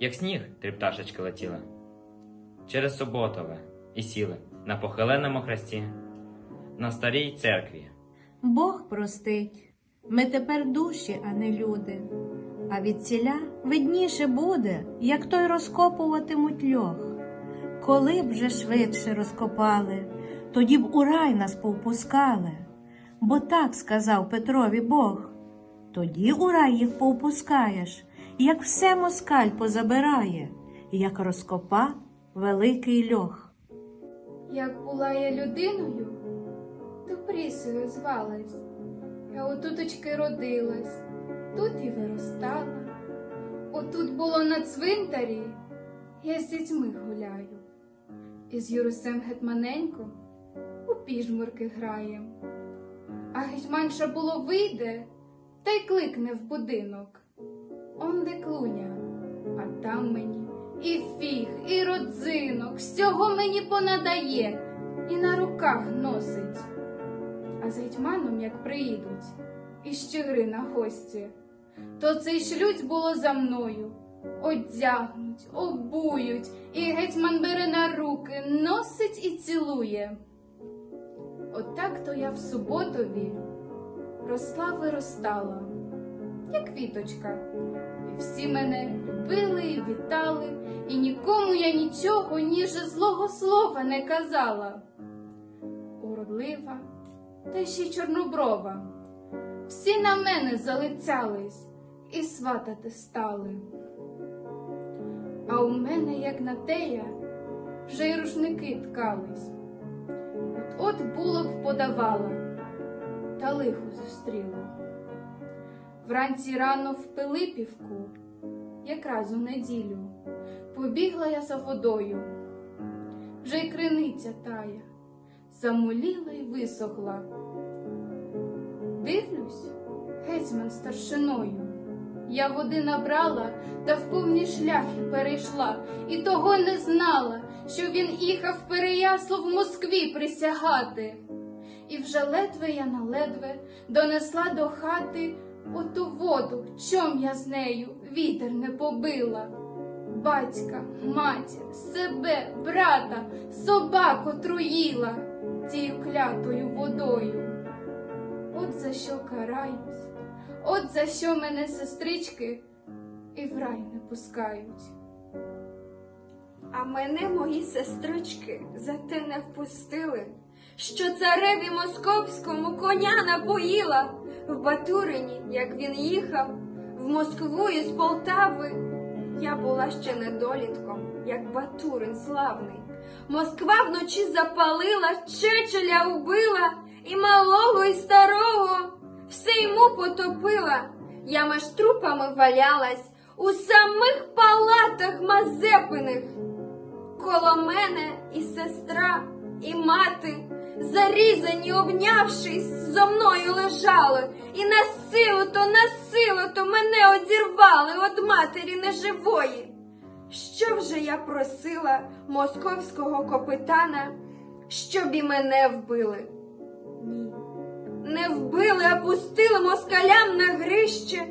Як сніг, три пташечки летіли. Через Суботове і сіли на похиленому хресті, на старій церкві. Бог простить. Ми тепер душі, а не люди. А від ціля видніше буде, як той розкопуватимуть льох. Коли б вже швидше розкопали, тоді б у рай нас повпускали. Бо так сказав Петрові Бог. Тоді у рай їх повпускаєш, як все москаль позабирає, як розкопа великий льох. Як була я людиною, то прісою звалась. Я отуточки родилась, тут і виростала. Отут було на цвинтарі, я з дітьми гуляю. І з Юрусем гетманеньком у піжмурки граєм. А гетьманша було вийде та й кликне в будинок. Он де клуня, а там мені і фіг, і родзинок, всього мені понадає і на руках носить. А з гетьманом, як приїдуть, і щегри на гості, то цей шлють було за мною. Одягнуть, обують, і гетьман бере на руки, носить і цілує. Отак то я в суботові росла виростала, як квіточка, і всі мене любили і вітали, і нікому я нічого, ніже злого слова не казала. Уродлива, та ще й чорноброва, всі на мене залицялись і сватати стали. А у мене, як на тея, вже й рушники ткались. От от було б подавала, та лихо зустріла. Вранці рано в Пилипівку, якраз у неділю, побігла я за водою. Вже й криниця тая, замуліла й висохла. Дивлюсь, гетьман старшиною. Я води набрала та в повні шляхи перейшла, і того не знала, що він їхав Переяслав в Москві присягати. І вже ледве я на ледве донесла до хати оту воду, чом я з нею вітер не побила. Батька, матір, себе, брата, собаку труїла тією клятою водою. От за що караюсь, от за що мене сестрички і в рай не пускають. А мене мої сестрички за те не впустили, що цареві московському коня напоїла в Батурині, як він їхав, в Москву із Полтави. Я була ще недолітком, як Батурин славний. Москва вночі запалила, Чечеля убила, і малого, і старого все йому потопила. Я меж трупами валялась у самих палатах Мазепиних. Коло мене і сестра, і мати, зарізані, обнявшись, зо мною лежали, і на силу то на силу то мене одірвали від матері неживої. Що вже я просила московського капитана, щоб і мене вбили? Ні, не вбили, а пустили москалям на грище.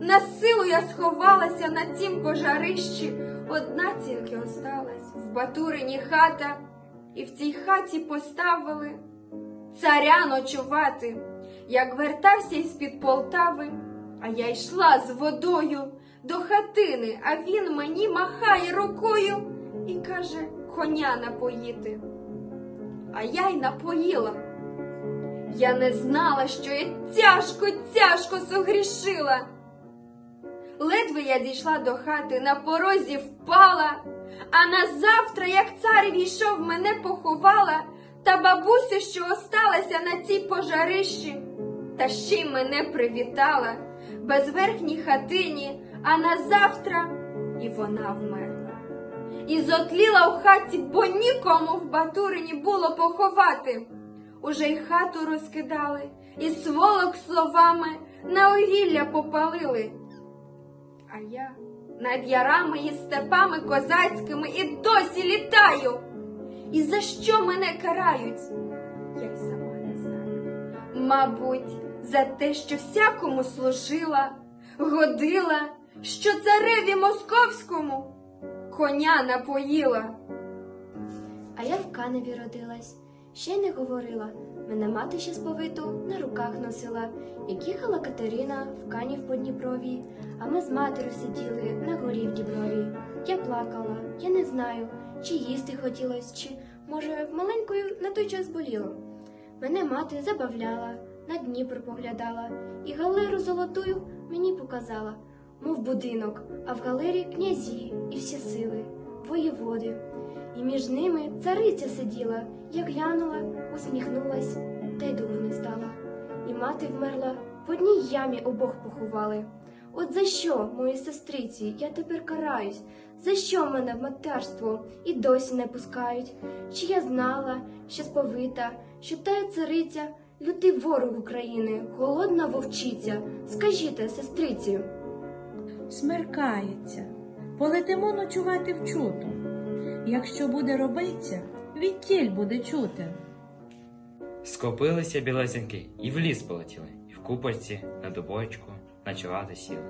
На силу я сховалася на тім пожарищі, одна тільки осталась в Батурині хата, і в цій хаті поставили царя ночувати. Як вертався із-під Полтави, а я йшла з водою до хатини, а він мені махає рукою і каже коня напоїти. А я й напоїла. Я не знала, що я тяжко, тяжко согрішила. Ледве я дійшла до хати, на порозі впала, а на завтра, як цар війшов, мене поховала, та бабуся, що осталася на цій пожарищі, та ще й мене привітала, безверхній хатині, а на завтра і вона вмерла. І зотліла в хаті, бо нікому в Батурині було поховати. Уже й хату розкидали, і сволок словами на огілля попалили. А я над ярами і степами козацькими і досі літаю. І за що мене карають? Я й сама не знаю. Мабуть, за те, що всякому служила, годила, що цареві московському коня напоїла. А я в каневі родилась, ще й не говорила. Мене мати ще сповиту на руках носила, як їхала Катерина в канів по Дніпрові, а ми з матір'ю сиділи на горі в Діброві. Я плакала, я не знаю, чи їсти хотілось, чи, може, маленькою на той час боліло. Мене мати забавляла, на Дніпр поглядала, і галеру золотую мені показала, мов будинок, а в галері князі і всі сили, воєводи. І між ними цариця сиділа, я глянула, усміхнулась, та й духу не стала. І мати вмерла, в одній ямі обох поховали. От за що, мої сестриці, я тепер караюсь? За що мене в матерство і досі не пускають? Чи я знала, що сповита, що та цариця, лютий ворог України, голодна вовчиця? Скажіть, сестриці. Смеркається, полетимо ночувати в чуту. Якщо буде робиться, відтіль буде чути. Скопилися білесеньки і в ліс полетіли, і в купольці на дубочку ночувати сіли.